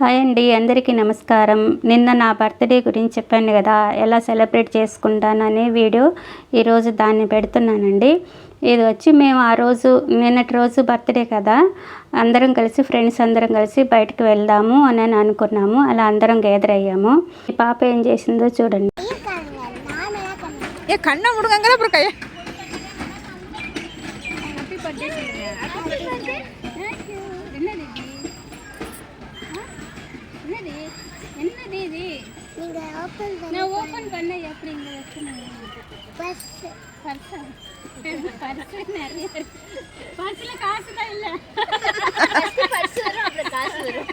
Hi అండి అందరికీ నమస్కారం. నిన్న నా బర్త్డే గురించి చెప్పాను కదా ఎలా సెలబ్రేట్ చేసుకుంటాననే వీడియో ఈరోజు దాన్ని పెడుతున్నానండి. ఇది వచ్చి మేము ఆ రోజు నిన్నటి రోజు బర్త్డే కదా అందరం కలిసి ఫ్రెండ్స్ అందరం కలిసి బయటకు వెళ్దాము అని అనుకున్నాము. అలా అందరం గ్యాదర్ అయ్యాము. ఈ పాప ఏం చేసిందో చూడండి. என்னது? என்னது இது? நீங்க ஓபன் பண்ணி நான் ஓபன் பண்ண எப்படி இங்க வெச்சீங்க பஸ் பர்ஸ் பர்ஸ் நிறைய பர்ஸ்ல காசு தான் இல்ல. பர்ஸ் பர்ஸ் வரும் அப்புறம் காசு வரும்.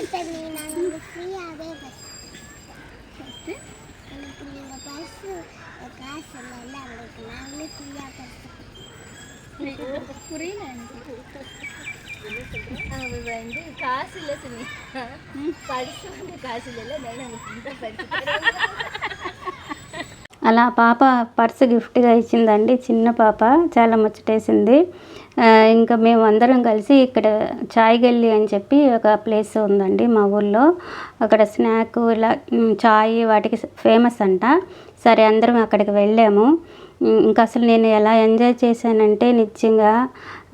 இப்போ நீ நான் உங்களுக்கு ஃப்ரீயாவே பஸ் எனக்கு நீங்க பர்ஸ் காசு இல்ல இல்ல உங்களுக்கு நாங்களே ஃப்ரீயா பர்ஸ் புரியல எனக்கு. அவ வந்து காசு இல்லை சுனி படிச்சு வந்து காசு இல்லைல்ல నేను అనుకుంటా படிச்சு అలా పాప పర్సు గిఫ్ట్గా ఇచ్చిందండి చిన్న పాప చాలా ముచ్చటేసింది ఆ, ఇంకా మేము అందరం కలిసి ఇక్కడ చాయ్ గల్లీ అని చెప్పి ఒక ప్లేస్ ఉందండి మా ఊళ్ళో అక్కడ స్నాక్ ఇలా ఉమ్, చాయ్ వాటికి ఫేమస్ అంట సరే అందరం అక్కడికి వెళ్ళాము ఉమ్, ఇంకా అసలు నేను ఎలా ఎంజాయ్ చేశానంటే నిజంగా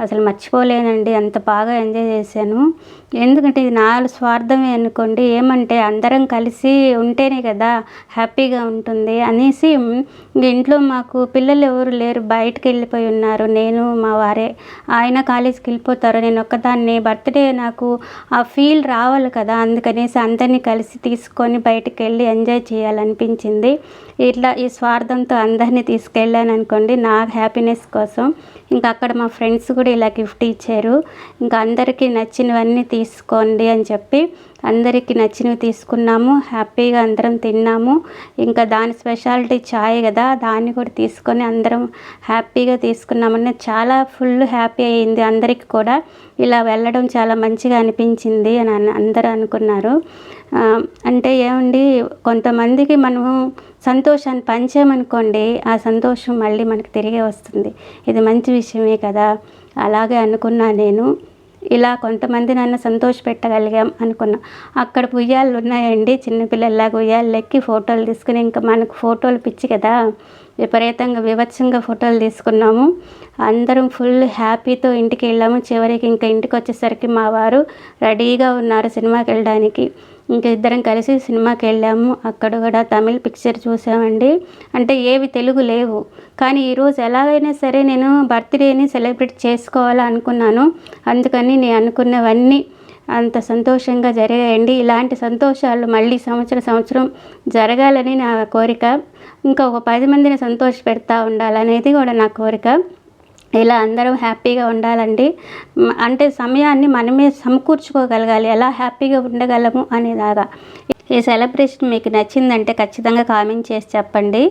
అసలు మర్చిపోలేనండి. అంత బాగా ఎంజాయ్ చేశాను. ఎందుకంటే ఇది నా స్వార్థమే అనుకోండి. ఏమంటే అందరం కలిసి ఉంటేనే కదా హ్యాపీగా ఉంటుంది. అనేసి ఇంట్లో మాకు పిల్లలు ఎవరు లేరు. బయటకు వెళ్ళిపోయి ఉన్నారు. నేను మా వారే. ఆయన కాలేజీకి వెళ్ళిపోతారు. నేను ఒక్కదాన్ని. బర్త్డే నాకు ఆ ఫీల్ రావాలి కదా. అందుకనేసి అందరినీ కలిసి తీసుకొని బయటకు వెళ్ళి ఎంజాయ్ చేయాలనిపించింది. ఇట్లా ఈ స్వార్థంతో అందరినీ తీసుకెళ్ళాను అనుకోండి. నా హ్యాపీనెస్ కోసం. ఇంకా అక్కడ మా ఫ్రెండ్స్ కూడా ఇలా గిఫ్ట్ ఇచ్చారు. ఇంకా అందరికీ నచ్చినవన్నీ తీసుకోండి అని చెప్పి అందరికీ నచ్చినవి తీసుకున్నాము. హ్యాపీగా అందరం తిన్నాము. ఇంకా దాని స్పెషాలిటీ చాయ్ కదా దాన్ని కూడా తీసుకొని అందరం హ్యాపీగా తీసుకున్నామని చాలా ఫుల్ హ్యాపీ అయ్యింది అందరికి కూడా. ఇలా వెళ్ళడం చాలా మంచిగా అనిపించింది అని అందరూ అనుకున్నారు. అంటే ఏమండి కొంతమందికి మనము సంతోషాన్ని పంచామనుకోండి ఆ సంతోషం మళ్ళీ మనకు తిరిగి వస్తుంది. ఇది మంచి విషయమే కదా. అలాగే అనుకున్నా నేను. ఇలా కొంతమంది నన్ను సంతోష పెట్టగలిగాం అనుకున్నా. అక్కడ ఉయ్యాలు ఉన్నాయండి చిన్నపిల్లల్లాగా ఉయ్యాలెక్కి ఫోటోలు తీసుకుని ఇంకా మనకు ఫోటోలు పిచ్చి కదా. విపరీతంగా వివత్సంగా ఫోటోలు తీసుకున్నాము. అందరం ఫుల్ హ్యాపీతో ఇంటికి వెళ్ళాము. చివరికి ఇంకా ఇంటికి వచ్చేసరికి మా వారు రెడీగా ఉన్నారు సినిమాకి వెళ్ళడానికి. ఇంకా ఇద్దరం కలిసి సినిమాకి వెళ్ళాము. అక్కడ కూడా తమిళ్ పిక్చర్ చూసామండి. అంటే ఏవి తెలుగు లేవు. కానీ ఈరోజు ఎలాగైనా సరే నేను బర్త్డేని సెలబ్రేట్ చేసుకోవాలనుకున్నాను అందుకని నేను అనుకున్నవన్నీ అంత సంతోషంగా జరిగాయండి. ఇలాంటి సంతోషాలు మళ్ళీ సంవత్సరం సంవత్సరం జరగాలని నా కోరిక. ఇంకా ఒక పది మందిని సంతోష పెడతా ఉండాలనేది కూడా నా కోరిక. ఇలా అందరం హ్యాపీగా ఉండాలండి. అంటే సమయాన్ని మనమే సమకూర్చుకోగలగాలి. ఎలా హ్యాపీగా ఉండగలము అనేలాగా ఈ సెలబ్రేషన్ మీకు నచ్చిందంటే ఖచ్చితంగా కామెంట్ చేసి చెప్పండి.